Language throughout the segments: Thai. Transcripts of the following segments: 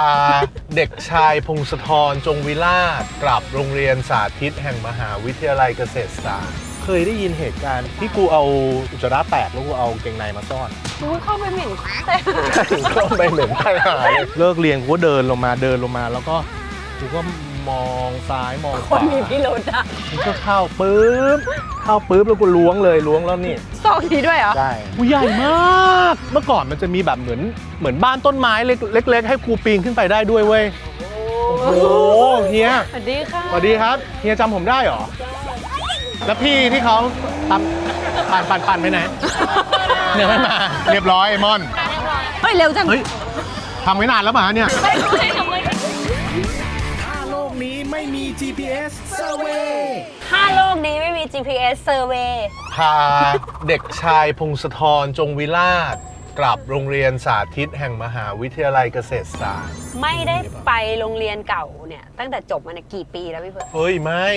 า เด็กชายพงศธรจงวิลาศกลับโรงเรียนสาธิตแห่งมหาวิทยาลัยเกษตรศาสตร์ เคยได้ยินเหตุการณ์ที่กูเอาอุจจาระแตกแล้วกูเอาเกงในมาซ่อนมึงเข้าไปเหม็นแต่ก็ไปเหม็นไปหาเลยเลิกเรียนกูก็เดินลงมาเดินลงมาแล้วก็กูก็ มองซ้ายมองคขวานมีพิรุธอะกูก็เข้าปุ๊บเข้าปุ๊บแล้วกูล้วงเลยล้วงแล้วนี่สองทีด้วยเหรอใช่กูใหญ่มาก เมื่อก่อนมันจะมีแบบเหมือนเหมือนบ้านต้นไม้เล็กเล็ก ๆ ให้กูปีนขึ้นไปได้ด้วยเว้ยโอ้โหเฮียสวัสดีค่ะสวัสดีครับเฮียจำผมได้เหรอ แล้วพี่ที่เขาตามปั่นปั่นปั่นไปไหนเนี่ยไม่มา เรียบร้อยไอ้มอน เฮ้ย เร็วจัง เฮ้ยทำไว้นานแล้วมาเนี่ยถ้าโลกนี้ ไม่มี GPS Survey ถ้าโลกนี้ไม่มี GPS survey พาเด็กชายพงศธรจงวิลาศกลับโรงเรียนสาธิตแห่งมหาวิทยาลัยเกษตรศาสตร์ ไม่ได้ไปโรงเรียนเก่าเนี่ย ตั้งแต่จบมาเนี่ยกี่ปีแล้วพี่เพื่อนเฮ้ยไม่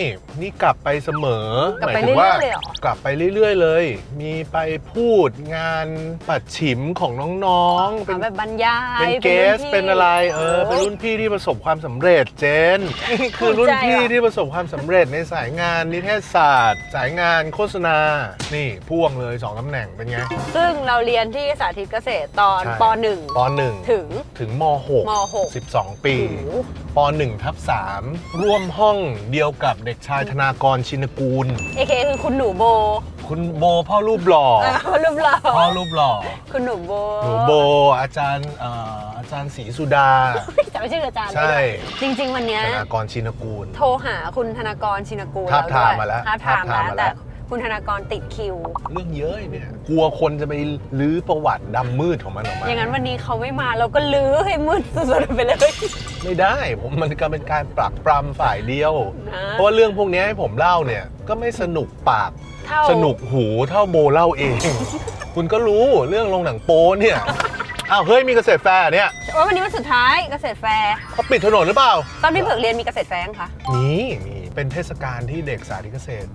นี่กลับไปเสมอกลับไปหมายถึงว่าเรื่อยๆเลยเหรอ กลับไปเรื่อยๆเลย มีไปพูดงานปัดฉิมของน้องๆ เป็นเอาแบบบรรยายเป็นเกสรุ่พี่เป็นอะไรเออเป็นโยรุ่นพี่ที่ประสบความสำเร็จเจนนี่คือรุ่นภูมิใจพี่ว่ะที่ประสบความสำเร็จในสายงานนิเทศศาสตร์ สายงานโฆษณา นี่พ่วงเลยสองตำแหน่งเป็นไง ซึ่งเราเรียนที่สาธิตเกษตรตอนใช่ ป .1 ปหนึ่งถึงถึงมหกมหก12 ปีโอ้โหป1 ทับ3ร่วมห้องเดียวกับเด็กชายธนากรชินกูล เอเคคือคุณหนูโบคุณโบพ่อรูปหล่ออ่าคุณรูปหล่อพ่อรูปหล่อคุณหนูโบหนูโบอาจารย์เอ่ออาจารย์ศรีสุดาจำไม่ชื่ออาจารย์ใช่ได้ด้วยจริง ๆ วันเนี้ยธนากรชินกูล โทรหาคุณธนากรชินกูลทาบทามด้วยมาแล้วทาบทามทาบทามแล้วมาแล้แต่ว คุณธนากรติดคิว เรื่องเยอะเนี่ยกลัวคนจะไปลื้อประวัติดำมืดของมันออกมา อย่างนั้นวันนี้เขาไม่มาเราก็ลื้อให้มืดสุดๆไปเลย ไม่ได้ผมมันก็เป็นการปรักปรำฝ่ายเดียว นะ เพราะว่าเรื่องพวกนี้ให้ผมเล่าเนี่ยก็ไม่สนุกปาก เท่าสนุกหูเท่าโบเล่าเอง คุณก็รู้เรื่องลงหนังโป๊เนี่ย อ้าวเฮ้ยมีเกษตรแฟร์เนี่ยว่าวันนี้วันสุดท้ายเกษตรแฟร์เขาปิดถนนหรือเปล่า ตอนพี่เผือกเรียนมีเกษตรแฟร์ยังคะ มีมี เป็นเทศกาลที่เด็กสาธิตเกษตร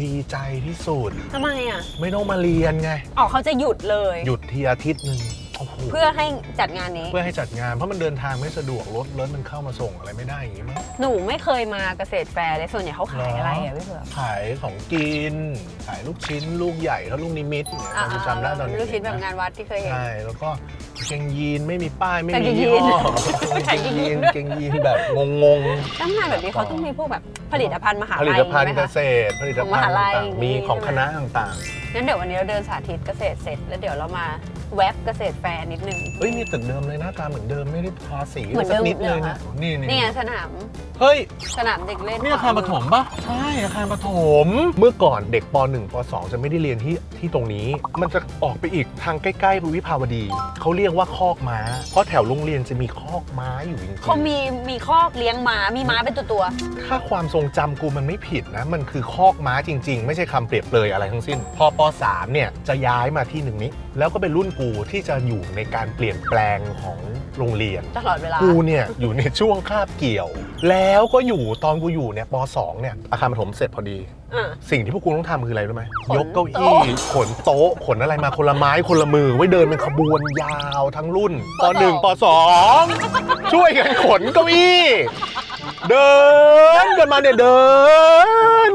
ดีใจที่สุด ทำไมอะ ไม่ต้องมาเรียนไง อ๋อเขาจะหยุดเลย หยุดทีอาทิตย์หนึ่งโอ้โหเพื่อให้จัดงานนี้ เพื่อให้จัดงานเพราะมันเดินทางไม่สะดวกรถรถมันเข้ามาส่งอะไรไม่ได้อย่างงี้มั้ง หนูไม่เคยมาเกษตรแฟร์เลยส่วนใหญ่เขาขายอะไรอะพี่เผือกขายของกิน ขายลูกชิ้น ลูกใหญ่เท่าลูกนิมิตเนี่ยอ่าเราจำได้ตอนนี้ลูกชิ้นแบบงานวัดที่เคยเห็น ใช่ แล้วก็กาง เกงยีนไม่มีป้ายไม่กางมีเกงยียี่นห้อขายกางเกงยีนด้วยกางเกงยีนแบบงงตั้งงานแบบนี้เขาต้องมีพวกแบบผลิตภัณฑ์มหาๆลัผยลิตภัณฑ์ไหมเกคะษตร ผลิตของมภัณหาฑ์ลัยต่างๆมีของคณะต่างงั้นเดี๋ยววันนี้เราเดินสาธิตเกษตรเสร็จ แล้วเดี๋ยวเรามาแว็บเกษตรแฟร์นิดนึงๆเฮ้ยนี่ตึกเดิมเลยหน้าตาเหมือนเดิมไม่ได้ทาสีเหมือนสัเดิกมนิดเลยเลยเหรนะอนี่นี่ไงสนามเฮ้ยสนามเด็กเล่นนี่อาคารปฐมปะใช่อาคารปฐมเมื่อก่อนเด็กป .1 ป .2 จะไม่ได้เรียนที่ที่ตรงนี้ มันจะออกไปอีกทางใกล้ๆวิภาวดีเขาเรียกว่าคอกม้า เพราะแถวโรงเรียนจะมีคอกม้าอยู่จริงๆ เขามีมีคอกเลี้ยงม้ามีม้าเป็นตัวตัวถ้าความทรงจำกูมันไม่ผิดนะ มันคือคอกม้าจริง ๆ ไม่ใช่คำเปรียบเปรยอะไรทั้งสิ้น พอป .3 เนี่ยจะย้ายมาที่หนึ่งนี้ แล้วก็เป็นรุ่นกูที่จะอยู่ในการเปลี่ยนแปลงของ โรงเรียนๆตลอดเวลา กูเนี่ยอยู่ในช่วงคาบเกี่ยว แล้วก็อยู่ตอนกูอยู่เนี่ยป .2 เนี่ยอาคารปฐมเสร็จพอดี อะ สิ่งที่พวกกูต้องทำคืออะไรรู้ไหมขนยกเก้าโต๊ะอี้ขนโต๊ะ ขนอะไรมาคนละไม้คนละมือ ไว้เดินเป็นขบวนยาวทั้งรุ่นปหนึ่งปสองช่วยกันขนเก้าอี้ เดินกันมาเนี่ยเดิน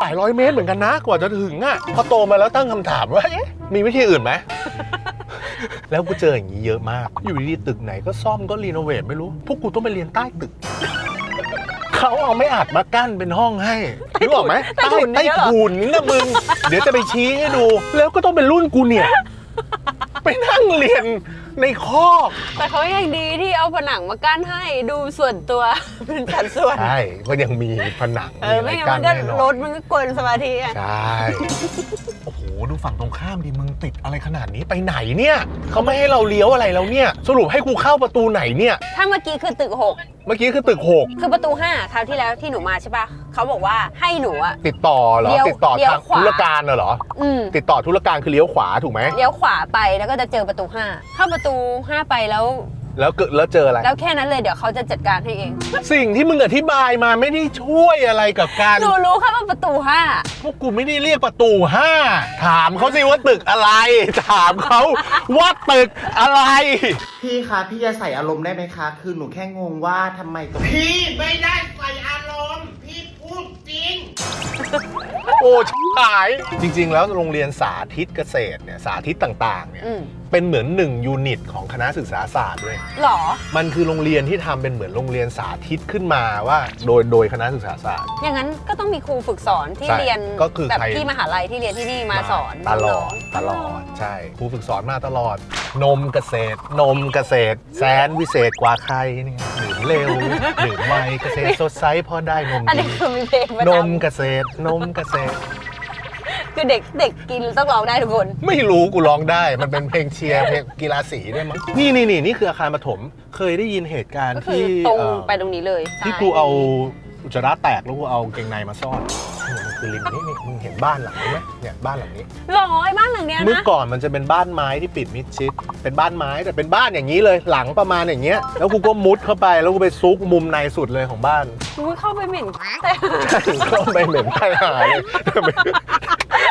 หลายร้อยเมตรเหมือนกันนะกว่าจะถึงอะพอโตมาแล้วตั้งคำถามว่าเอ๊ะมีวิธีอื่นไหม แล้วกูเจออย่างนี้เยอะมาก อยู่ดีๆตึกไหนก็ซ่อมก็รีโนเวทไม่รู้ พวกกูต้องไปเรียนใต้ตึก เขาเอาไม่อาจมากั้นเป็นห้องให้นึกออกไหมใต้ถุนใต้เนี่ยเหรอถุนนะมึง เดี๋ยวจะไปชี้ให้ดู แล้วก็ต้องเป็นรุ่นกูเนี่ย ไปนั่งเรียนในคอกแต่เขายังดีที่เอาผนังมากั้นให้ดูส่วนตัว เป็นสัดส่วน ใช่ก็ยังมีผนังเอมีออะไรไม่งั้นกั้มันนก็แน่นอรนถมันก็กวนสมาธิอะ ใช่โอ้โหดู ฝั่งตรงข้ามดิมึงติดอะไรขนาดนี้ไปไหนเนี่ยเขาไม่ให้เราเลี้ยวอะไรแล้วเนี่ย สรุปให้กูเข้าประตูไหนเนี่ย ถ้าเมื่อกี้คือตึกหกเมื่อกี้คือตึกหกคือประตูห้าคราวที่แล้วที่หนูมาใช่ปะเขาบอกว่าให้หนูอะ ติดต่อเหรอ เลี้ยวติดต่อเลี้ยวทางขวา ธุรการน่ะเหรอ อืม ติดต่อธุรการคือเลี้ยวขวาถูกไหมเลี้ยวขวาไปแล้วก็จะเจอประตูห้าเข้าประตูห้าไปแล้ว แล้วเกิดแล้วเจออะไร แล้วแค่นั้นเลยเดี๋ยวเขาจะจัดการให้เอง สิ่งที่มึงอธิบายมาไม่ได้ช่วยอะไรกับการ หนูรู้แค่ว่าประตูห้าพวกกูไม่ได้เรียกประตูห้าถามเขาสิว่าตึกอะไร ถามเขาว่าตึกอะไร พี่คะพี่จะใส่อารมณ์ได้ไหมคะ คือหนูแค่งงว่าทำไมตรงพี่ไม่ได้ใส่อารมณ์ พี่พูดจริง โอ้ชิบหาย จริง ๆ แล้วโรงเรียนสาธิตเกษตรเนี่ยสาธิตต่างๆเนี่ย อืม เป็นเหมือนหนึ่งยูนิตของคณะศึกษาศาสตร์ด้วย หรอ มันคือโรงเรียนที่ทำเป็นเหมือนโรงเรียนสาธิตขึ้นมาว่า โดยโดยคณะศึกษาศาสตร์ อย่างนั้นก็ต้องมีครูฝึกสอนที่ใช่เรียนก็คือแบบใคร ที่มหาลัยที่เรียนที่นี่มาสอนตลอดน้งๆตลอดใช่ครูฝึกสอนมาตลอด นมเกษตร นมเกษตร แสนวิเศษกว่าใครนี่หรือเร็วหรือไวเกษตรสดใสพอได้นมอันดีนี้คือมีเพลงประนจมเกษตรนมเกษตรำ คือเด็กเด็กกินต้องร้องได้ทุกคน ไม่รู้กูร้องได้ มันเป็นเพลงเชียร์เพลงกีฬาสีด้วยมั้งนี่นี่นี่นี่คืออาคารปฐมเคยได้ยินเหตุการณ์ก็คือที่ตรงเอ่อไปตรงนี้เลยที่ใช่กูเอาอุจจาระแตกแล้วกูเอาเกงในมาซ่อนเนี่ยมันคือริมนี่นี่มึงเห็นบ้านหลังนี้ไหมเนี่ยบ้านหลังนี้ หรอไอ้บ้านหลังเนี้ยเมื่อนะก่อนมันจะเป็นบ้านไม้ที่ปิดมิดชิด เป็นบ้านไม้แต่เป็นบ้านอย่างนี้เลยหลังประมาณอย่างเงี้ย แล้วกูก็มุดเข้าไปแล้วกูไปซุกมุมในสุดเลยของบ้านกูเข้าไปเหม็นแต่ก็ไม่เหม็นใครหายเลย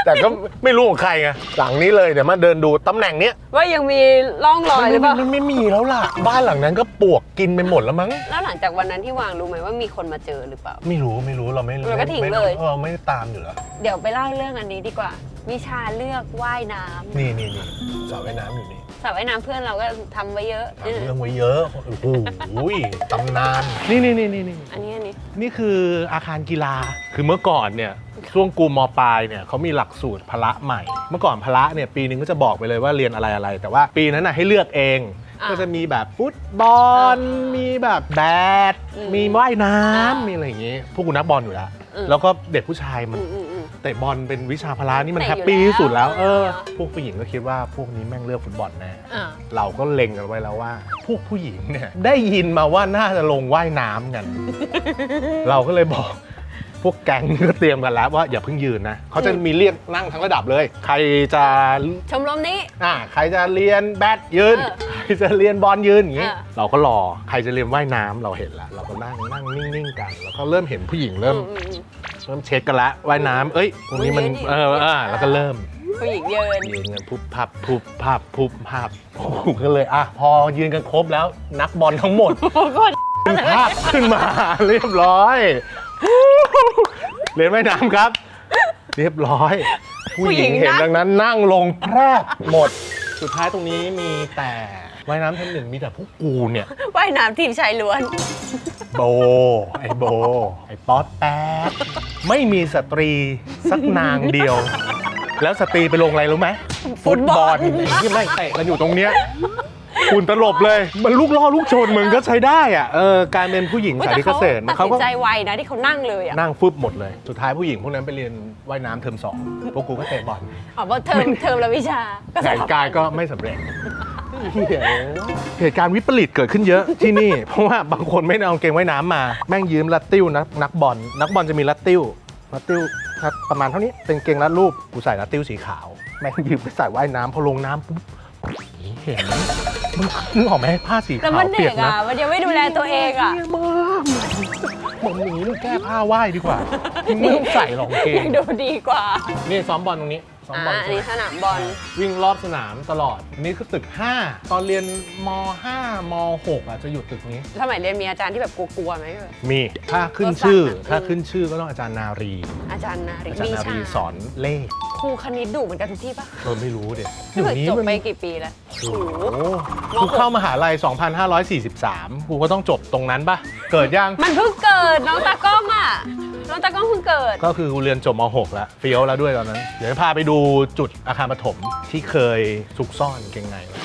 แต่ก็ไม่รู้ของใครไงหลังนี้เลยเดี๋ยวมาเดินดูตำแหน่งเนี้ยว่ายังมีร่องรอยหรือเปล่า มันไม่มีแล้วล่ะ บ้านหลังนั้นก็ปวกกินไปหมดแล้วมั้ง แล้วหลังจากวันนั้นที่วางรู้ไหมว่ามีคนมาเจอหรือเปล่า ไม่รู้ไม่รู้เราไม่เราก็ทิ้งไม่เลยเออไม่ได้ตามอยู่แล้ว เดี๋ยวไปเล่าเรื่องอันนี้ดีกว่าวิชาเลือกว่ายน้ำนี่นี่นี่สระว่ายน้ำอยู่นี่สระว่ายน้ำเพื่อนเราก็ทำไว้เยอะ ทำเรื่องไว้เยอะโอ้โหตำนาน นี่นี่นี่นี่นี่อันนี้อันนี้ นี่คืออาคารกีฬา คือเมื่อก่อนเนี่ยช่วงกูมปลายเนี่ยเขามีหลักสูตรพละใหม่ เมื่อก่อนพละเนี่ยปีนึงก็จะบอกไปเลยว่าเรียนอะไรอะไร แต่ว่าปีนั้นน่ะให้เลือกเอง อ่าก็จะมีแบบฟุตบอล มีแบบแบด อืมมีว่ายน้อ่าำมีอะไรอย่างงี้ พวกกูนักบอลอยู่แล้ว อืม แล้วก็เด็กผู้ชายมัน อืมอืมอืม เตะบอลเป็นวิชาพละนี่มันเตะแฮอยู่ปปี้ที่สุดแล้วแล้วเออเออ พวกผู้หญิงก็คิดว่าพวกนี้แม่งเลือกฟุตบอลแน่อ่า เราก็เล็งกันไว้แล้วว่า พวกผู้หญิงเนี่ยได้ยินมาว่าน่าจะลงว่ายน้ำกัน เราก็เลยบอก พวกแก๊งก็เตรียมกันแล้วว่าอย่าเพิ่งยืนนะเขาจะมีเรียกนั่งทั้งระดับเลย ใครจะชมรมนี้ อ่าใครจะเรียนแบดยืน เออใครจะเรียนบอลยืนอย่างงี้ เออเราก็รอใครจะเรียนว่ายน้ำเราเห็นแล้ว เราก็นั่งนั่งนิ่งๆกันแล้วก็เริ่มเห็นผู้หญิงเริ่มอืมอืมอืมเริ่มเช็คกันละว่ายน้ำเอ้ยตรงนี้มันยืนดิเอออ่าแล้วก็เริ่ม ผู้หญิงเยินยืนกันพุบพับพุบพับพุบพับผมก็เลยอะพอยืนกันครบแล้วนักบอลทั้งหมดโอ้โหขึ้นภาพขึ้นมา เรียบร้อย เรียนว่ายน้ำครับ เรียบร้อย ผู้หญิงเห็นดังนั้นนั่งลงแพรกหมด สุดท้ายตรงนี้มีแต่ว่ายน้ำชั้นหนึ่งมีแต่พวกกูเนี่ย ว่ายน้ำทีมชายล้วน โบ ไอ้โบ ไอ้ป๊อตแป๊ดไม่มีสตรีสักนางเดียว แล้วสตรีไปลงอะไรรู้ไหมฟุตบอลไอ้ที่ไม่งเตะกันอยู่ตรงเนี้ย คุณตลบเลย มันลูกล่อลูกชนมึงก็ใช้ได้อะเออการเป็นผู้หญิงอุ๊ยสายแต่เกษตรตัดเขาสิก็นใจไวนะที่เขานั่งเลยอะนั่งฟึบหมดเลย สุดท้ายผู้หญิงพวกนั้นไปเรียนว่ายน้ำเทอมสองพวกกูก็เตะบอลอ๋อเพราะเทอมเทอมละวิชาก็แผนการก็ไม่สำเร็จเหี้ยเหตุการณ์วิปริตเกิดขึ้นเยอะที่นี่ เพราะว่าบางคนไม่ได้เอากางเกงว่ายน้ำมา แม่งยืมลัดติ้วนักนักบอลนักบอลจะมีลัดติ้วลัดติ้วครับประมาณเท่านี้เป็นเกงรัดรูปกูใส่ลัดติ้วสีขาว แม่งยืมไปใส่ว่ายน้ำพอลงน้ำปุ๊บ เห็นไหมมึงนึกออกไหมผ้าสีแต่ขาวมันเปีเด็ยกกนะอะ มันยังไม่ดูแลตัวเองอะเหี้ยมากมึงหนีมึงแก้ผ้าไหว้ดีกว่ามึงไม่ต้องใส่หรอกกางเกยังงดูดีกว่า นี่ซ้อมบอลตรงนี้ ซ้อมอ่าบอลอันใช่ไหมนี้สนามบอล วิ่งรอบสนามตลอด นี่คือตึก 5 ตอนเรียนม 5 ม 6อะจะอยู่ตึกนี้ สมัยเรียนมีอาจารย์ที่แบบกลัวๆไหมมี ถ้าขึ้นชื่อก็สั่งอะถ้าขึ้นชื่อก็ต้องอาจารย์นารี อาจารย์นาริอาจารย์นารีสอนเลข ครูคณิตดุเหมือนกันทุกที่ปะเออไม่รู้เด็ไม่เคยจบไปกี่ปีแล้วโอ้โอ้โหโหกูเข้ามหาลัย 2543กูก็ต้องจบตรงนั้นปะเกิดยัง มันเพิ่งเกิดน้องตากล้องอะ น้องตากล้องเพิ่งเกิด ก็คือกูเรียนจบม 6 แล้วเฟี้ยวแล้วด้วยตอนนั้น เดี๋ยวพาไปดูจุดอาคารปฐมที่เคยซุกซ่อนเก่งในไว้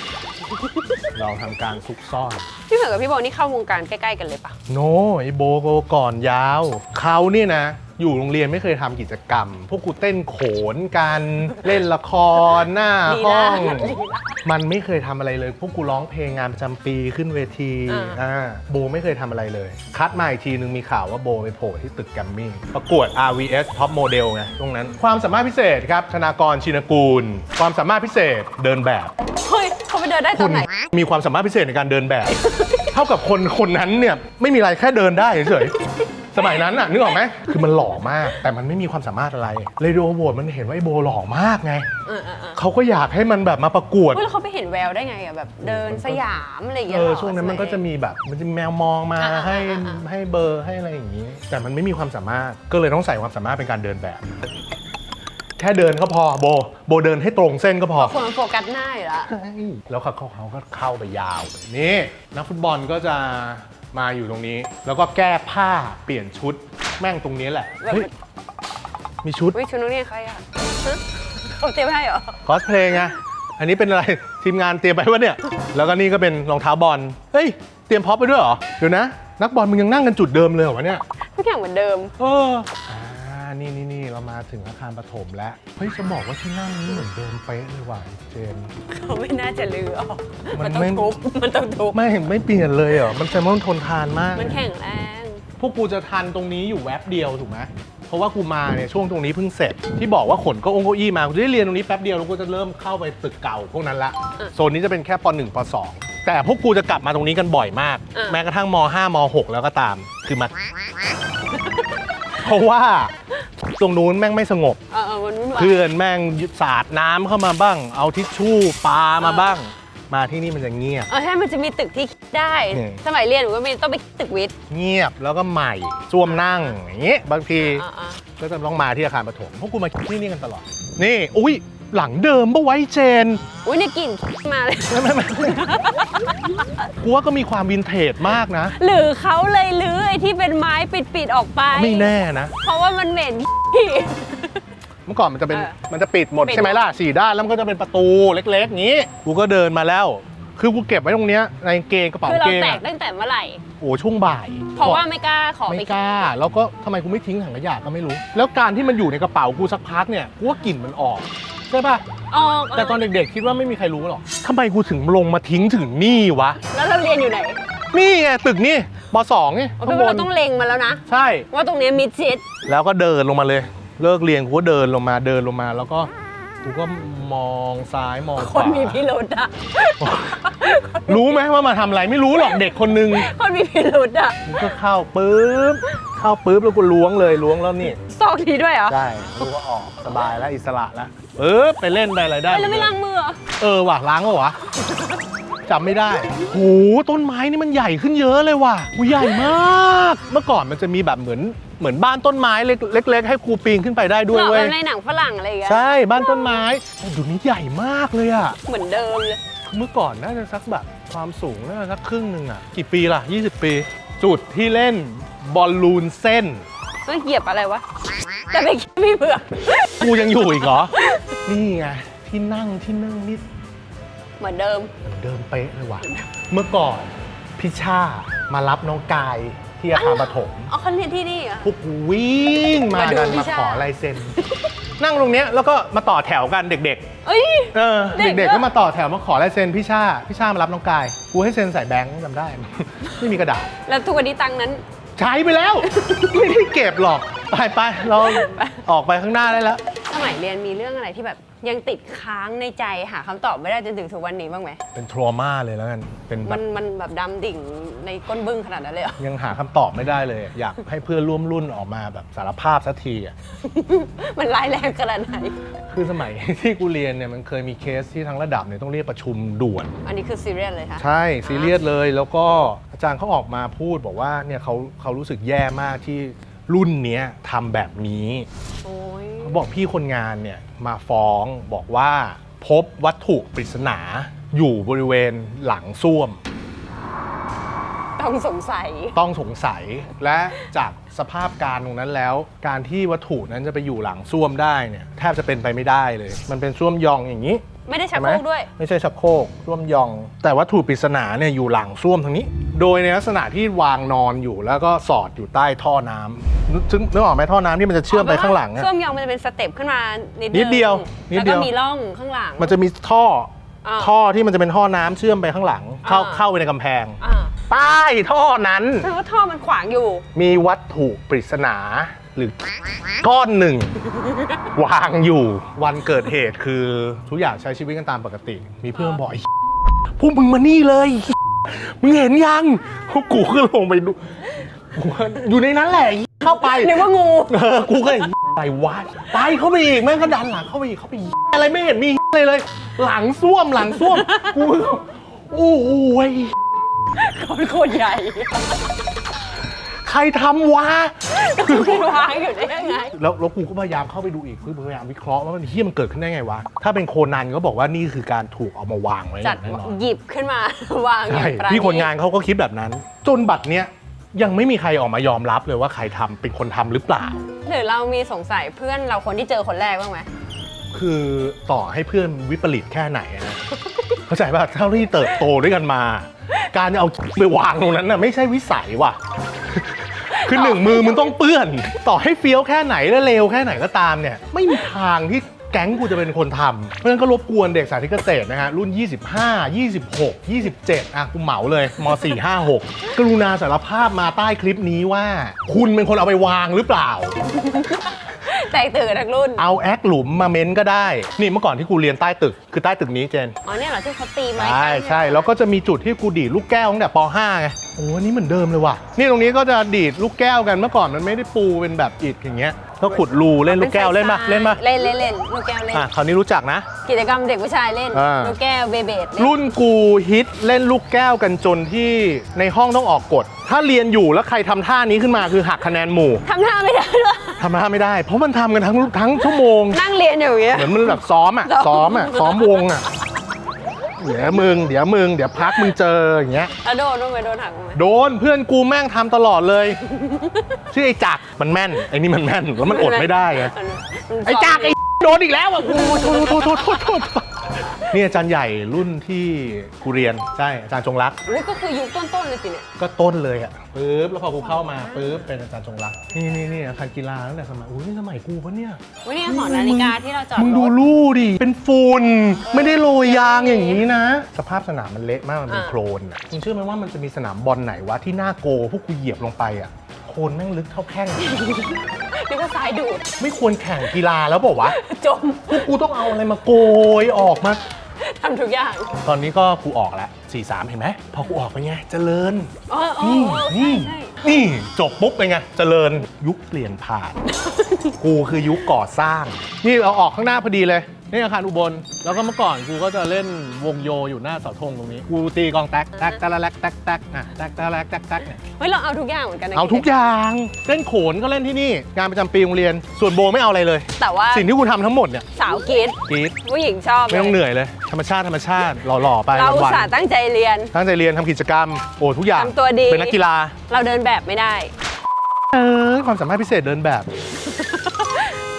เราทำการซุกซ่อน พี่เหมือนกับพี่โบนี่เข้าวงการใกล้ ๆ กันเลยปะโนไอโบโกก่อนยาว เขาเนี่ยนะ อยู่โรงเรียนไม่เคยทำกิจกรรม พวกกูเต้นโขนกันเล่นละครหน้าลีห้ลาอง ลีลา มันไม่เคยทำอะไรเลย พวกกูร้องเพลงงานประจำปีขึ้นเวทีอ่า อ่าโบไม่เคยทำอะไรเลย คัดมาอีกทีนึงมีข่าวว่าโบไปโผล่ที่ตึกแกรมมี่ประกวด RVS Top Model ไงตรงนั้น ความสามารถพิเศษครับ ธนากรชินกูล ความสามารถพิเศษเดินแบบ เฮ้ยเขาไปเดินได้ตอนไหนคุณมีความสามารถพิเศษในการเดินแบบ เท่ากับคนคนนั้นเนี่ยไม่มีอะไรแค่เดินได้เฉยๆ สมัยนั้นน่ะนึกออกไหมคือมันหล่อมาก แต่มันไม่มีความสามารถอะไรเลยโดโหวตมันเห็นว่าไอ้โบหล่อมากไงเออเออเออเขาก็อยากให้มันแบบมาประกวด เฮ้ยแล้วเขาไปเห็นแววได้ไงอะแบบเดินสยามอะไรอย่างเอเงี้ยอหรช่วงนั้นมันก็จะมีแบบมันจะมีแมวมองมาอ่าให้อ่าอ่าให้เบอร์ให้อะไรอย่างนี้ แต่มันไม่มีความสามารถก็เลยต้องใส่ความสามารถเป็นการเดินแบบ แค่เดินก็พอโบโบเดินให้ตรงเส้นก็พอ คนมันโฟกัสหน้าอยู่แล้วแล้วเขาเขาเขาก็เข้าไปยาวเลยนี่ นักฟุตบอลก็จะ มาอยู่ตรงนี้ แล้วก็แก้ผ้าเปลี่ยนชุดแม่งตรงนี้แหละเฮ้ยมีชุดวิชุดนักเรียนใครอะฮะเขาเตรียมให้เหรอคอสเพลย์ไงอันนี้เป็นอะไรทีมงานเตรียมไปวะเนี่ย แล้วก็นี่ก็เป็นรองเท้าบอลเฮ้ยเตรียมพ็อปไปด้วยเหรอเดี๋ยวนะ นักบอลมึงยังนั่งกันจุดเดิมเลยเหรอวะเนี่ยทุกอย่างเหมือนเดิม เอออ่า นี่นี่นี่เรามาถึงอาคารปฐมแล้ว เฮ้ย จะบอกว่าที่นั่งนี้เหมือนเดิมเป๊ะเลยว่ะเจน เขาไม่น่าจะลือออกมัมันนต้องไม่ทุบมันต้องทุบไม่ไม่เปลี่ยนเลยเหรอ มันแซลมอนทนทานมาก มันแข็งแรง พวกกูจะทันตรงนี้อยู่แวบเดียวถูกไหมเพราะว่ากูมาเนี่ยช่วงตรงนี้เพิ่งเสร็จ ที่บอกว่าขนเก็องเก้าอี้มากูจะได้เรียนตรงนี้แป๊บเดียวแล้วกูจะเริ่มเข้าไปตึกเก่าพวกนั้นละโซนนี้จะเป็นแค่ป .1 ป .2 แต่พวกกูจะกลับมาตรงนี้กันบ่อยมาก แม้กระทั่งม .5 ม .6 แล้วก็ตามคือมาเพราะว่าต รงนู้นแม่งไม่สงบ เออเออมันวุ่นวาย เพื่อนแม่งสาดน้ำเข้ามาบ้าง เอาทิชชู่ปามาบ้าง มาที่นี่มันจะเงียบ เออใช่ มันจะมีตึกที่คิดได้นี่สมัยเรียนหนูก็มีต้องไปตึกวิทย์เงียบแล้วก็ใหม่ซ่วมนั่งอย่างงี้บางทีอ่าอ่าก็จะต้องมาที่อาคารปฐมเพราะกูมาที่นี่กันตลอด นี่ อุ้ย หลังเดิมปะไว้เจน อุ้ยในกลิ่น มาเลย ไม่ไม่ไม่กูว่าก็มีความวินเทจมากนะ หรือเขาเลยลื้อไอ้ที่เป็นไม้ปิดๆออกไป ไม่แน่นะ เพราะว่ามันเหม็น เมื่อก่อนมันจะเป็นเออมันจะปิดหมดปิด ใช่ไหมล่ะสี่ด้านแล้วมันก็จะเป็นประตูเล็กๆอย่างนี้ กูก็เดินมาแล้ว คือกูเก็บไว้ตรงเนี้ยในกางเกงกระเป๋าคือเราเกงแตกอะตั้งแต่เมื่อไหร่ โอ้ช่วงบ่ายเพราะว่าไม่กล้าขอไปไม่กล้า แล้วก็ทำไมกูไม่ทิ้งถังขยะก็ไม่รู้ แล้วการที่มันอยู่ในกระเป๋ากูสักพักเนี่ยกูว่ากลิ่นมันออกใช่ป่ะ ออกแต่ตอนเด็กๆ คิดว่าไม่มีใครรู้หรอกทำไมกูถึงลงมาทิ้งถึงนี่วะ แล้วเราเรียนอยู่ไหนนี่ไงตึกนี่ปสองนี่เอาข้างเป็นบว่านเราต้องเล็งมาแล้วนะ ใช่ ว่าตรงเนี้ยมิดชิด แล้วก็เดินลงมาเลย เลิกเรียนกูก็เดินลงมาเดินลงมา แล้วก็กูก็มองซ้ายมองคขวานมีพิรุธอะรู้ไหมว่ามาทำอะไรไม่รู้หรอกเด็กคนนึงคนมีพิรุธอะกูก็เข้าปุ๊บ เข้าปุ๊บแล้วกูล้วงเลยล้วงแล้วนี่ซอกทีด้วยเหรอใช่กูก็ออกสบายแล้วอิสระแล้วปุ๊บไปเล่นไปอะไรได้เฮ้ยแล้วไม่ล้างมือเหรอเออว่ะล้างวะวะจำไม่ได้โหต้นไม้นี่มันใหญ่ขึ้นเยอะเลยว่ะกูใหญ่มาก เมื่อก่อนมันจะมีแบบเหมือนเหมือนบ้านต้นไม้เล็กเล็กๆให้ครูปีนขึ้นไปได้ด้วยเหมาะเว้แบยบในหนังฝรั่งอะไรอย่างเงี้ย ใช่บ้านต้นไม้แต่เดูนี้ใหญ่มากเลยอะเหมือนเดิมเลย เมื่อก่อนน่าจะสักแบบความสูงน่าจะสักครึ่งหนึ่งอะกี่ปีล่ะ 20 ปี จุดที่เล่น บอลลูนเส้นเฮ้ยเหยียบอะไรวะ แต่ไม่คิดไม่เบื่อกูยังอยู่อีกเหรอ นี่ไงที่นั่งที่นั่งนี่เหมือนเดิมเหมือนเดิมเป๊ะเลยว่ะ เมื่อก่อนพี่ชามารับน้องกายที่อาคารปฐมเอาเขาเรียนที่นี่เหรอ พวกกูวิ่งมามาดูกันพี่มาชา ขอลายเซ็น นั่งตรงเนี้ยแล้วก็มาต่อแถวกันเด็กเอ้ยๆเออเด็กเด็กด้วยๆก็มาต่อแถวมาขอลายเซ็นพี่ชาพี่ชามารับน้องกาย กูให้เซ็นใส่แบงค์จำได้ ไม่มีกระดาษ แล้วทุกวันนี้ตังค์นั้น ใช้ไปแล้ว ไม่ได้เก็บหรอก ไปไปเราออกไปข้างหน้าได้แล้ว สมัยเรียนมีเรื่องอะไรที่แบบ ยังติดค้างในใจหาคำตอบไม่ได้จนถึงทุกวันนี้บ้างไหม เป็นทรมาเลยแล้วกัน เป็นแบมับนมันแบบดำดิ่งในก้นบึ้งขนาดนั้นเลยเหรอ ยังหาคำตอบไม่ได้เลย อยากให้เพื่อนร่วมรุ่นออกมาแบบสารภาพสักทีอะ มันร้ายแรงขนาดไหน คือสมัย ที่กูเรียนเนี่ยมันเคยมีเคสที่ทั้งระดับเนี่ยต้องเรียกประชุมด่วน อันนี้คือซีเรียสเลยค่ะ ใช่ ซีเรียสเลยแล้วก็อาจารย์เขาออกมาพูดบอกว่าเนี่ยเขาเขารู้สึกแย่มากที่รุ่นเนี้ยทำแบบนี้ โอ้ยเขา บอกพี่คนงานเนี่ยมาฟ้องบอกว่าพบวัตถุปริศนาอยู่บริเวณหลังส้วม ต้องสงสัย ต้องสงสัยและจากสภาพการตรงนั้นแล้ว การที่วัตถุนั้นจะไปอยู่หลังส้วมได้เนี่ยแทบจะเป็นไปไม่ได้เลย มันเป็นส้วมยองอย่างนี้ไม่ได้ชักใช่ไหโคมรกด้วย ไม่ใช่ชักโครกส้วมยอง แต่วัตถุปริศนาเนี่ยอยู่หลังส้วมทางนี้ โดยในลักษณะที่วางนอนอยู่แล้วก็สอดอยู่ใต้ท่อน้ำนึกถึงนึกออกไหมท่อน้ำที่มันจะเชื่อมไปข้างหลังอะช่วงยองมันจะเป็นสเต็ปขึ้นมานิดนิดเดียวนิดแล้วเดีก็ยว มีร่องข้างหลัง มันจะมีท่ออ่าท่อที่มันจะเป็นท่อน้ำเชื่อมไปข้างหลัง เข้าอ่าเข้าไปในกำแพง อ่าใต้ท่อนั้นแปลว่าท่อมันขวางอยู่ มีวัตถุปริศนาหรือก้อนหนึ่ง วางอยู่ วันเกิดเหตุคือทุกอย่างใช้ชีวิตกันตามปกติ มีเพื่อนบอกไอ้พวกมึงมานี่เลย มึงเห็นยังพวกกูก็ลงไปดูกูว่าอยู่ในนั้นแหละเข้าไปนึกว่างูเออกูก็อะไรวะไปเข้าไปอีกแม่งก็ดันหลังเข้าไปอีกเข้าไปอีกอะไรไม่เห็นมีเลยเลย หลังส้วมหลังส้วมกูโอ้โหยคนโคตรใหญ่ใครทำวะไม่วางอยู่ได้ยังไง แล้วแล้วกูก็พยายามเข้าไปดูอีกคือพยายามวิเคราะห์ว่ามันเฮี้ยมันเกิดขึ้นได้ไงวะ ถ้าเป็นโคนันก็บอกว่านี่คือการถูกเอามาวางไว้อจัดย่างแน่นอนหยิบขึ้นมา วางอย่าใช่งปราณีพี่คนงานเขาก็คิดแบบนั้น จนบัตรเนี้ยยังไม่มีใครออกมายอมรับเลยว่าใครทำเป็นคนทำหรือเปล่า หรือเรามีสงสัยเพื่อนเราคนที่เจอคนแรกบ้างไหมคือต่อให้เพื่อนวิปริตแค่ไหนอะนะเข้าใจป่ะเท่าที่เติบโตด้วยกันมา การจะเอาไปวางตรงนั้นน่ะไม่ใช่วิสัยว่ะ คือหนึ่งมือมึงต้องเปื้อน ต่อให้เฟี้ยวแค่ไหนและเลวแค่ไหนก็ตามเนี่ย ไม่มีทางที่แก๊งกูจะเป็นคนทำเพราะฉะนั้นก็รบกวนเด็กสาธิตเกษตรนะฮะ รุ่น 25 26 27 อะ กูเหมาเลยม4 5 6 กรุณาสารภาพมาใต้คลิปนี้ว่า คุณเป็นคนเอาไปวางหรือเปล่า แตกตื่นทั้งรุ่น เอาแอคหลุมมาเม้นก็ได้ นี่เมื่อก่อนที่กูเรียนใต้ตึก คือใต้ตึกนี้เจน อ๋อเนี่ยเหรอที่เขาตีไม้ใช่กันใช่แล้วก็จะมีจุดที่กูดีดลูกแก้วตั้งแต่ป .5 ไง โอ้อันนี้เหมือนเดิมเลยว่ะ นี่ตรงนี้ก็จะดีดลูกแก้วกันเมื่อก่อนมันไม่ได้ปูเป็นแบบอิฐอย่างเงี้ย ก็ขุดรูเล่นลูกแก้วเล่นปะเล่นปะเล่นเล่นเล่นลูกแก้วเล่นอะคราวนี้รู้จักนะ กิจกรรมเด็กผู้ชายเล่นอ่า ลูกแก้วเบเบดเล่นรุ่นกูฮิตเล่นลูกแก้วกันจนที่ในห้องต้องออกกฎถ้าเรียนอยู่แล้วใครทำท่านี้ขึ้นมาคือหักคะแนนหมู่ทำท่าไม่ได้ด้วยทำท่าไม่ได้ เพราะมันทำกันทั้งทั้งชั่วโมง นั่งเรียนอยู่อย่างเงี้ย เหมือนมันแบบซ้อมอะซ้ซ้ออมมอะซ้อมวงอะ เดี๋ยวมึงเดี๋ยวมึงเดี๋ยวพักมึงเจออย่างเงี้ยแล้วโดนด้วยไหมโดนหักไหมโดนเพื่อนกูแม่งทำตลอดเลย ชื่อไอ้จักรมันแม่นไอ้นี่มันแม่นแล้วมันอดไม่ได้ไงมันไอ้จักรไอ้ โดนอีกแล้วอะโอ้โหโทษโทษโทษโทษโทษ นี่อาจารย์ใหญ่รุ่นที่กูเรียนใช่อาจารย์จงรักอุ๊ยก็คือยุคต้นๆเลยสิเนี่ยก็ต้นเลยอะปึ๊บแล้วพอกูเข้ามาปึ๊บเป็นอาจารย์จงรักนี่นี่นี่อาคารกีฬาตั้งแต่สมัยอุ้ยนี่สมัยกูปะเนี่ยวันนี้หอนาฬิกาที่เราจอดมึงรดูถลู่ดิเป็นฝุ่นไม่ได้โรยยางอย่างนี้นะ สภาพสนามมันเละมากมันเป็นอ่าโคลนอะมึงเชื่อไหมว่ามันจะมีสนามบอลไหนวะที่หน้าโกพวกกูเหยียบลงไปอะโคลนแม่งลึกเท่าแข้ง นี่ก็สายดูดไม่ควรแข่งกีฬาแล้วบอกวะจม พวกกูต้องเอาอะไรมาโกยออกมา ทำทุกอย่างตอนนี้ก็กูออกแล้ว4-3 เห็นไหม พอกูออกไปไง เจริญ อ๋ออ๋อนี่อ๋อใช่นี่ใช่นี่จบปุ๊บเป็นไง เจริญยุคเปลี่ยนผ่าน กูคือยุคก่อสร้าง นี่เราออกข้างหน้าพอดีเลย นี่อาคารอุบล แล้วก็เมื่อก่อนกูก็จะเล่นวงโยอยู่หน้าเสาธงตรงนี้ กูตีกลองแต๊กแต๊กตะละแลกแต๊กแต๊กอะแต๊กตะละแลกแต๊กแต๊กเนี่ย เฮ้ยเราเอาทุกอย่างเหมือนกันนะเอาทุกอย่างเล่นโขนก็เล่นที่นี่ งานประจำปีโรงเรียน ส่วนโบไม่เอาอะไรเลย แต่ว่าสิ่งที่กูทำทั้งหมดเนี่ยสาวกรีดกรีดผู้หญิงชอบไม่ต้องเหนื่อยเลย ธรรมชาติธรรมชาติหล่อๆไปเราอุตวันส่าห์ตั้งใจเรียน ๆตั้งใจเรียนทำกิจกรรม โอ้ทุกอย่างทำตัวดี เป็นนักกีฬา เราเดินแบบไม่ได้ เออความสามารถพิเศษเดินแบบ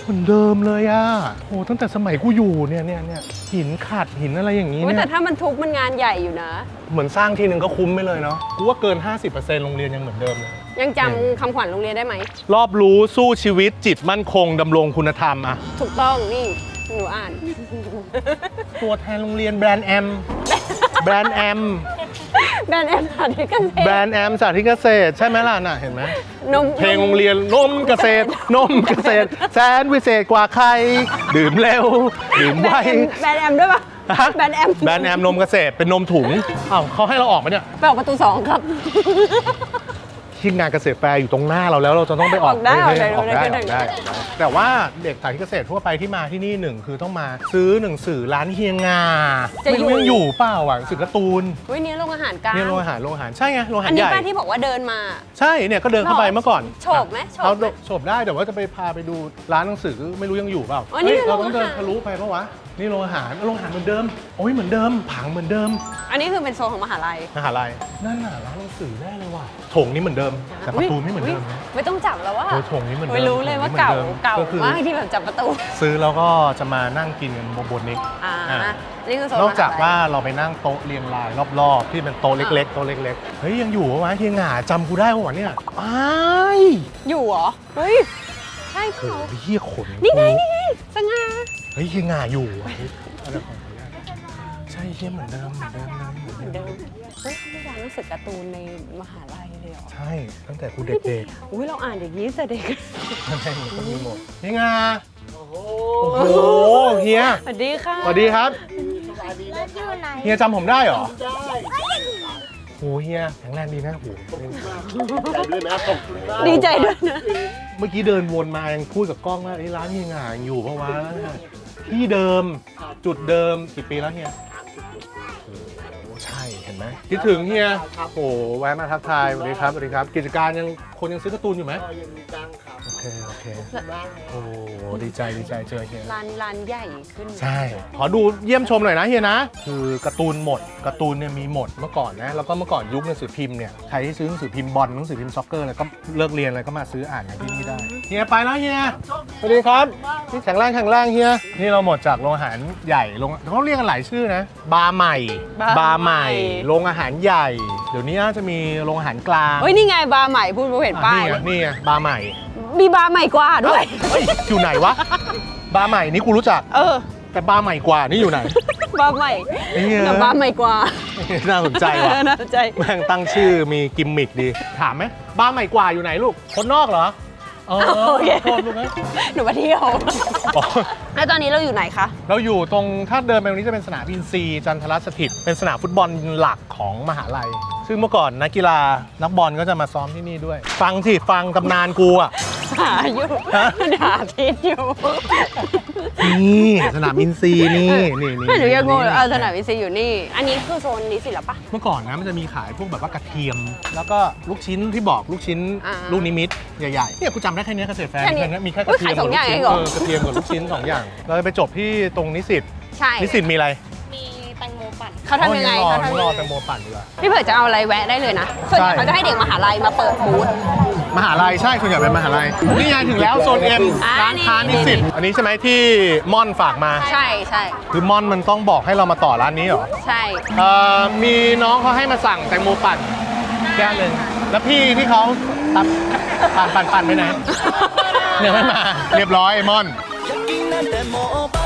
เหมือนเดิมเลยอะโอ้ตั้งแต่สมัยกูอยู่เนี่ยเนี่ยเนี่ยหินขาดหินอะไรอย่างนี้อุ๊ยเนี่แต่ยถ้ามันทุบมันงานใหญ่อยู่นะ เหมือนสร้างทีนึงก็คุ้มไปเลยเนาะกูว่าเกิน 50%โรงเรียนยังเหมือนเดิมเลย ยังจำคำขวัญโรงเรียนได้ไหม รอบรู้สู้ชีวิตจิตมั่นคงดำรงคุณธรรมอะถูกต้องนี่หนูอ่าน ตัวแทนโรงเรียนแบรนด์แอม แบรนด์แอม แบรนด์แอมสาธิตเกษแบรตรนด์แอมสาธิตเกษตรใช่ไหมล่ะน่ะเห็นไหมนมเพลงโรงเรียนนมเกษตร นมเกษตร แสนวิเศษกว่าใคร ดื่มเร็ว ดื่มแบไวรนด์แอมแบรนด์แอมด้วยปะฮะแบรนด์แอม แบรนด์แอมนมเกษตรเป็นนมถุงอ้าวเขาให้เราออกมาเนี่ย ไปออกประตูสองครับ ที่งานเกษตรแฟร์อยู่ตรงหน้าเราแล้วเราจะต้องไปออกออกได้เฮ้ยออกได้ออกได้ออออกกได้ได้ออกได้ แต่ว่าเด็กสายเกษตรทั่วไปที่มาที่นี่หนึ่งคือต้องมาซื้อหนังสือร้านเฮียงาจะไม่รู้อยู่ยังอยู่เปล่าอะหนังสือการ์ตูนเฮ้ยนี่โรงอาหารกลางเนี่ยโรงอาหารโรงอาหารใช่ไงโรงอาหาอัรนใหนี้ญ่ ป้าที่บอกว่าเดินมา ใช่เนี่ยก็เดินเข้าไปหรอเมื่อก่อนโฉบไหมโฉบเอาไหมโฉบได้แต่ว่าจะไปพาไปดูร้านหนังสือไม่รู้ยังอยู่เปล่าอ๋อนี่เฮ้ยเป็นเราต้องโรงเดินอาหาร ทะลุไปเพราะวะ นี่โรงอาหารโรงอาหารเหมือนเดิม โอ้ยเหมือนเดิม ผังเหมือนเดิมอันนี้คือเป็นโซนของมหาลัยมหาลัยนั่นน่ะร้านหนังสือแน่เลยว่ะโถงนี้เหมือนเดิม แต่ประตูไม่เหมือนเดิมนะไม่ต้องจับแล้วว่าโอ้ยโถงนี้เหมือนเดิมไม่รู้เลยว่าโถงนี้เก่าเหมือนเดิมเก่าก็คือมากที่แบบจับประตู ซื้อแล้วก็จะมานั่งกินกันบนนี้อ่าอ่านี่คือโซนนอกจากมหลัยว่าเราไปนั่งโต๊ะเรียงรายรอบๆ ที่เป็นโต๊ะเล็กๆโต๊ะเล็กๆเฮ้ยยังอยู่ปะวะเฮียหง่าจำกูได้ปะวะเนี่ยอ้ายอยู่เหรอเฮ้ยใช่เปโอ้ล่าโหเฮียขนนี่ไงนี่ไงสง่า เฮ้ยเฮียหง่าอยู่ว่ะเฮ้ยอะไรของเฮียใช่เฮียเหมือนเดิมเหมือนเดิมเลยเหมือนเหมือนเดิเดิมมเฮ้ยนี่ร้านหนังสือการ์ตูนในมหาลัยเลยเหรอใช่ตั้งแต่กูเด็กอุ้ยเราอ่านอย่างนี้แต่เด็กๆนั่นเองก็มีหมดเฮียหง่าโอ้โหเฮียสวัสดีค่ะสวัสดีครับอยู่ไหน เฮียจำผมได้เหรอโอ้เฮียแข็งแรงดีนะโหดีใจด้วยนะ เมื่อกี้เดินวนมายังพูดกับกล้องว่าไอ้ร้านเฮียงายังอยู่เพราะว่า ที่เดิมจุดเดิมกี่ปีแล้วเฮียโอ้โหใช่เห็นไหมคิดถึงเฮียโอ้โหแวะมาทักทายสวัสดีครับสวัสดีครับ กิจการยังคนยังซื้อการ์ตูนอยู่ไหมยังมีตังครับ โอเคโอเคโอ้โหดีใจดีใจเจอเฮียร้านร้านใหญ่ขึ้น ใช่ ขอดูเยี่ยมชมหน่อยนะเฮียนะ คือการ์ตูนหมดการ์ตูนเนี่ยมีหมดเมื่อก่อนนะ แล้วก็เมื่อก่อนยุคหนังสือพิมพ์เนี่ย ใครที่ซื้อหนังสือพิมพ์บอลหนังสือพิมพ์ซ็อกเกอร์อะไรก็เลิกเรียนอะไรก็มาซื้ออ่านกันที่นี่ได้ เฮียไปแล้วเฮีย สวัสดีครับนี่แข็งแรงแข็งแรงเฮีย นี่เราหมดจากโรงอาหารใหญ่โรงเขาเรียกกันหลายชื่อนะ บาร์ใหม่ บาร์ใหม่ โรงอาหารใหญ่ เดี๋ยวนี้น่าจะมีโรงอาหารกลางเฮ้ยนี่ไงบาร์ใหม่พูดผมเห็นอะป้ายนี่ไงนี่ไงบาร์ใหม่ มีบาร์ใหม่กว่าด้วย เฮ้ยอยู่ไหนวะ บาร์ใหม่นี่กูรู้จัก เออ แต่บาร์ใหม่กว่านี่อยู่ไหน บาร์ใหม่เหี้ยกับบาร์ใหม่กว่าน่าสนใจว่ะน่าสนใจ แม่งตั้งชื่อมีกิมมิกดี ถามไหมบ้านใหม่กว่าอยู่ไหนลูก คนนอกเหรอเออโอเค โทษลูกนะหนูมาเที่ยวอ๋อแล้วตอนนี้เราอยู่ไหนคะ เราอยู่ตรงถ้าเดินไปตรงนี้จะเป็นสนามบินซีจันทรสถิต เป็นสนามฟุตบอลหลักของมหาลัย ซึ่งเมื่อก่อนนักกีฬานักบอลก็จะมาซ้อมที่นี่ด้วย ฟังสิ ฟังตำนานกูอะ หาอยู่ฮะหาทิศอยู่นี่สนามบินซีนี่นี่นี่หนูยังงงเลยเออสนามวิซีอยู่นี่ อันนี้คือโซนนิสิตเหรอปะ เมื่อก่อนนะมันจะมีขายพวกแบบว่ากระเทียม แล้วก็ลูกชิ้นที่บอกลูกชิ้นอ่าลูกนิมิตใหญ่ๆเนี่ยกูจำได้แค่เนี้ยเกษตรแฟร์แค่นี้มีแค่กระเทียมเฮ้ยขายสองอย่างกับเองลูกเหรอชิ้นเออกระเทียมกับลูกชิ้นสองอย่างเราจะไปจบที่ตรงนิสิตใช่นิสิตมีอะไรมีแตงโมปั่น เขาทำยังไงอ๋อเขายังทำรอยังแตไงงโมปั่นดีกว่าพี่เผื่อจะเอาอะไรแวะได้เลยนะส่วนใหญ่ใช่เขาจะให้เด็กมหาลัยมาเปิดบูธ มหาลัยใช่ส่วนใหญ่เป็นมหาลัยนี่ไงถึงแล้วโซนเอ็มอ่าร้านค้านี่ นิสิตอันนี้ใช่ไหมที่ม่อนฝากมา ใช่ใช่คือม่อนมันต้องบอกให้เรามาต่อร้านนี้เหรอใช่ เอ่อมีน้องเขาให้มาสั่งแตงโมปั่นแก้วหนึ่งแล้วพี่ที่เขาตับปั่นปั่นปั่นไปไหนยังไม่มา เรียบร้อยไอ้ม่อนกู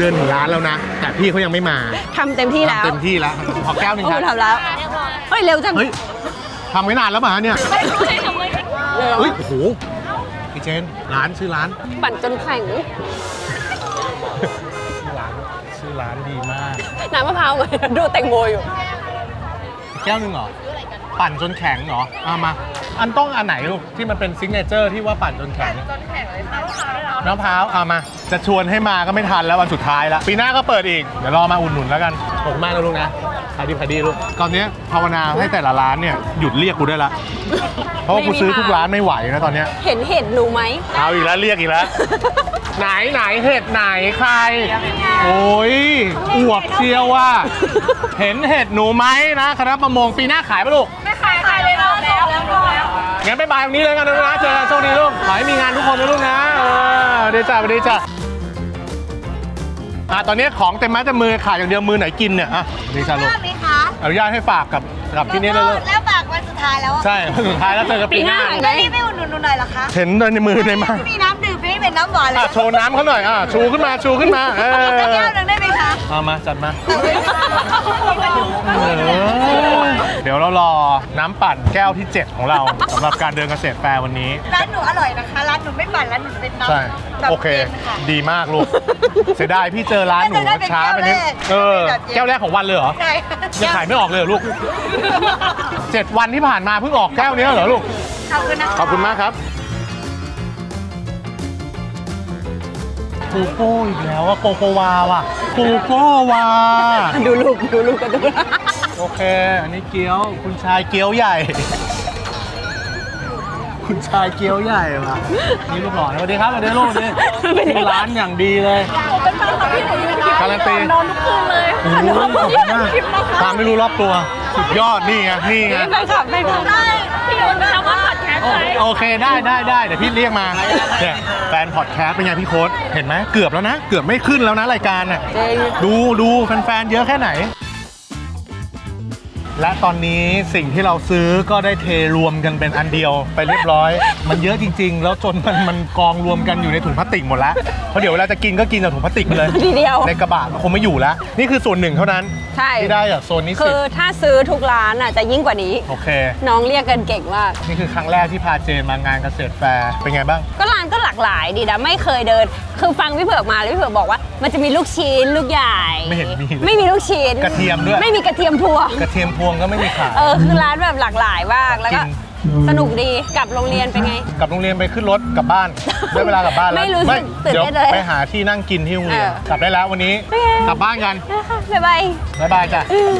เดินถึงร้านแล้วนะ แต่พี่เขายังไม่มาทำเต็มที่แล้วทำเต็มที่แล้ว ขอแก้วหนึ่งโอ้ครับ ทำแล้ว เฮ้ย เร็วจัง เฮ้ยทำไว้นานแล้วป่ะฮะเนี่ยเร็วเฮ้ย โอ้โหพี่เจน ร้านชื่อร้าน ปั่นจนแข็งชื่อร้าน ชื่อร้านดีมาก น้ำมะพร้าวไงดูแตงโมอยู่ แก้วหนึ่งเหรอ ปั่นจนแข็งเหรอเอามา อันต้องอันไหนลูกที่มันเป็นซิกเนเจอร์ที่ว่าปั่นจนแข็ง จนแข็งเลยน้ำพร้าวเอามา จะชวนให้มาก็ไม่ทันแล้ววันสุดท้ายแล้ว ปีหน้าก็เปิดอีก เดี๋ยวรอมาอุดหนุนแล้วกันขอบคุณมากนะลูกนะขายดีขายดีลูก ตอนนี้ภาวนาให้แต่ละร้านเนี่ยหยุดเรียกกูได้ละ เพราะว่ากูซื้อทุกร้านไม่ไหวนะตอนเนี้ย เห็นเห็ดหนูไหม เอาอีกแล้วเรียกอีกแล้ว ไหนไหนเห็ดไหนใคร โอ้ยอวบเชียวว่า เห็นเห็ดหนูไหมนะคณะประมงปีหน้าขายปะลูก งั้นบ๊ายบายวันนี้เลยกันนะลูกนะเจอกันโชคดีลูก ขอให้มีงานทุกคนนะลูกนะเออเดี๋ยวจ้าเดี๋ยวจ้าอะตอนนี้ของเต็มไม้เต็มมือขาดอย่างเดียวมือไหนกินเนี่ยอะเดี๋ยวจ้าลูก ไหมคะอนุญาตให้ฝากกับกับที่นี่เลยลูก แล้วฝากวันสุดท้ายแล้วอะใช่สุดท้ายแล้วเจอกันปีหน้า แล้วรีบไปอุดหนุนหนูหน่อยเหรอคะเห็นในมือในมือมีน้ำดื่มไม่เป็นน้ำหวานเลยอะโชว์น้ำเขาหน่อยอะชูขึ้นมาชูขึ้นมาเออ สักแก้วหนึ่งได้ไคะเอามาจัดมาเดี๋ยวเรารอน้ำปั่นแก้วที่ 7 ของเราสำหรับการเดินเกษตรแฟร์วันนี้ ร้านหนูอร่อยนะคะ ร้านหนูไม่ปั่นร้านหนูเป็นน้ำใช่แบบโอเค ย็นค่ะ ดีมากลูก เสียดายพี่เจอร้านหนูน่าจะได้เป็นช้าไปนิดแก้วแรกเออแบบเย็นแก้วแรกของวันเลยเหรอใช่ ยังขายไม่ออกเลยเหรอลูกเจ็ดวันที่ผ่านมาเพิ่งออกแก้วเนี้ยเหรอลูก ขอบคุณนะคะ ขอบคุณมากครับ โกโก้อีกแล้วอะโกโกวาว่ะโกโก้วา ดูลูกดูลูกกันดูโอเค อันนี้เกี๊ยวคุณชายเกี๊ยวใหญ่ คุณชายเกี๊ยวใหญ่ว่ะนี่ลูกหล่อนะสวัสดีครับสวัสดีลูกนี่ที่ร้านอย่างดีเลยการันตีนอนทุกคืนเลยโอ้โหขอบคุณมากความไม่รู้รอบตัว สุดยอดนี่ไงนี่ไงแฟนคลับแฟนคลับพี่โอนทำว่าพอดแคสต์เลย โอเคได้ได้ได้เดี๋ยวพี่เรียกมาเนี่ยแฟนพอดแคสต์เป็นไงพี่โค้ดเห็นไหมเกือบแล้วนะ เกือบไม่ขึ้นแล้วนะรายการน่ะเจงดูดูแฟนๆเยอะแค่ไหน และตอนนี้สิ่งที่เราซื้อก็ได้เทรวมกันเป็นอันเดียวไปเรียบร้อย มันเยอะจริง ๆ แล้วจนมันมันกองรวมกันอยู่ในถุงพลาสติกหมดแล้วเพราะเดี๋ยวเวลาจะกินก็กินจากถุงพลาสติกไปเลยทีเดียว ในกระบะมันคงไม่อยู่แล้ว นี่คือส่วนหนึ่งเท่านั้นใช่ ที่ได้จากโซนนี้คืสิบอถ้าซื้อทุกร้านอะจะยิ่งกว่านี้ โอเค น้องเรียกกันเก่งมาก นี่คือครั้งแรกที่พาเจนมางานเกษตรแฟร์เป็นไงบ้าง ก็ร้านก็หลากหลายดีนะไม่เคยเดิน คือฟังพี่เผือกมาแล้วพี่เผือกบอกว่า มันจะมีลูกชิ้นลูกใหญ่ไม่เห็นมีเลยไม่มีลูกชิ้นกระเทียมด้วย ไม่มีกระเทียมพวง กระเทียมพวงก็ไม่มีขายเออคือร้านแบบหลากหลายมากแล้วก็กินสนุกดีกลับโรงเรียนเป็นไง กลับโรงเรียนไปขึ้นรถกลับบ้านได้เวลากลับบ้านแล้วไม่รู้สึกตื่นเดี๋ยวเต้นเลยไปหาที่นั่งกินที่โรงเรียนเออ กลับได้แล้ววันนี้โอเคกลับบ้านกันนะคะบ๊ายบาย บ๊ายบายจ้ะอืม